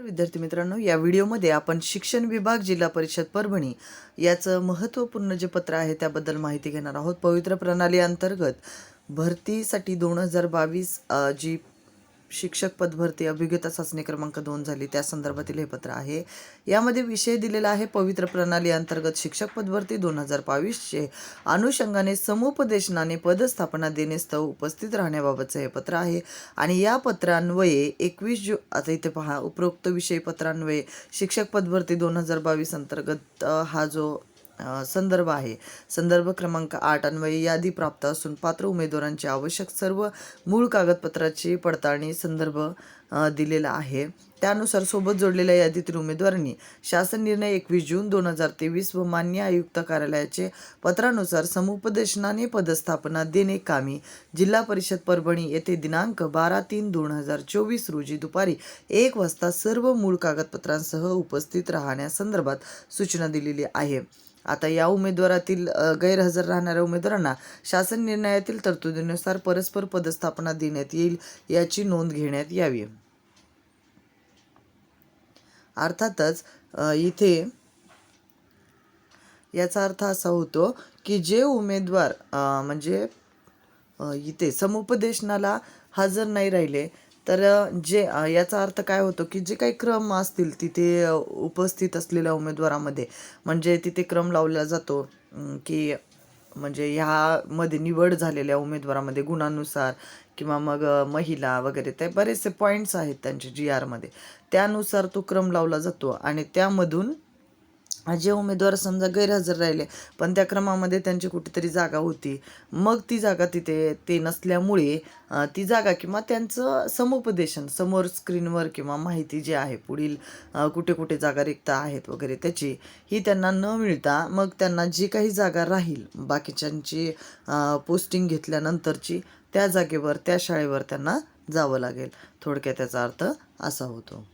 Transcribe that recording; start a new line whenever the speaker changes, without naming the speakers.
तर विद्यार्थी मित्रांनो या व्हिडिओमध्ये आपण शिक्षण विभाग जिल्हा परिषद परभणी याचं महत्त्वपूर्ण जे पत्र आहे त्याबद्दल माहिती घेणार आहोत. पवित्र प्रणाली अंतर्गत भरतीसाठी दोन हजार बावीस जी शिक्षक पदभरती अभिज्ञता चाचणी क्रमांक दोन झाली. त्या संदर्भातील हे पत्र आहे. यामध्ये विषय दिलेला आहे. पवित्र प्रणाली अंतर्गत शिक्षक पदभरती दोन हजार बावीसचे अनुषंगाने समुपदेशनाने पदस्थापना देणेस्तव उपस्थित राहण्याबाबतचं हे पत्र आहे. आणि या पत्रान्वये एकवीस जु आता इथे पहा उपरोक्त विषय पत्रान्वये शिक्षक पदभरती दोन हजार बावीस अंतर्गत हा जो संदर्भ आहे. संदर्भ क्रमांक आठ अन्वये यादी प्राप्त असून पात्र उमेदवारांची आवश्यक सर्व मूळ कागदपत्राची पडताळणी संदर्भ दिलेला आहे. त्यानुसार सोबत जोडलेल्या यादीतील उमेदवारांनी शासन निर्णय एकवीस जून दोन हजार तेवीस व मान्य आयुक्त कार्यालयाचे पत्रानुसार समुपदेशनाने पदस्थापना देणे कामी जिल्हा परिषद परभणी येथे दिनांक बारा तीन दोन हजार चोवीस रोजी दुपारी एक वाजता सर्व मूळ कागदपत्रांसह उपस्थित राहण्यासंदर्भात सूचना दिलेली आहे. आता या उमेदवारातील गैरहजर राहणाऱ्या उमेदवारांना शासन निर्णयातील तरतुदीनुसार परस्पर पदस्थापना देण्यात येईल याची नोंद घेण्यात यावी. अर्थातच इथे याचा अर्थ असा होतो की जे उमेदवार म्हणजे इथे समुपदेशनाला हजर नाही राहिले तर जे याचा अर्थ काय होतो की जे काही क्रम असतील तिथे उपस्थित असलेल्या उमेदवारामध्ये म्हणजे तिथे क्रम लावला जातो की म्हणजे ह्यामध्ये निवड झालेल्या उमेदवारामध्ये गुणानुसार किंवा मग महिला वगैरे ते बरेचसे पॉईंट्स आहेत त्यांचे जी आरमध्ये त्यानुसार तो क्रम लावला जातो आणि त्यामधून जे उमेदवार समजा गैरहजर राहिले पण त्या क्रमामध्ये त्यांची कुठेतरी जागा होती. मग ती जागा तिथे ते नसल्यामुळे ती जागा किंवा त्यांचं समुपदेशन समोर स्क्रीनवर किंवा माहिती जी आहे पुढील कुठे कुठे जागा रिक्त आहेत वगैरे त्याची ही त्यांना न मिळता मग त्यांना जी काही जागा राहील बाकीच्यांची पोस्टिंग घेतल्यानंतरची त्या जागेवर त्या शाळेवर त्यांना जावं लागेल. थोडक्यात त्याचा अर्थ असा होतो.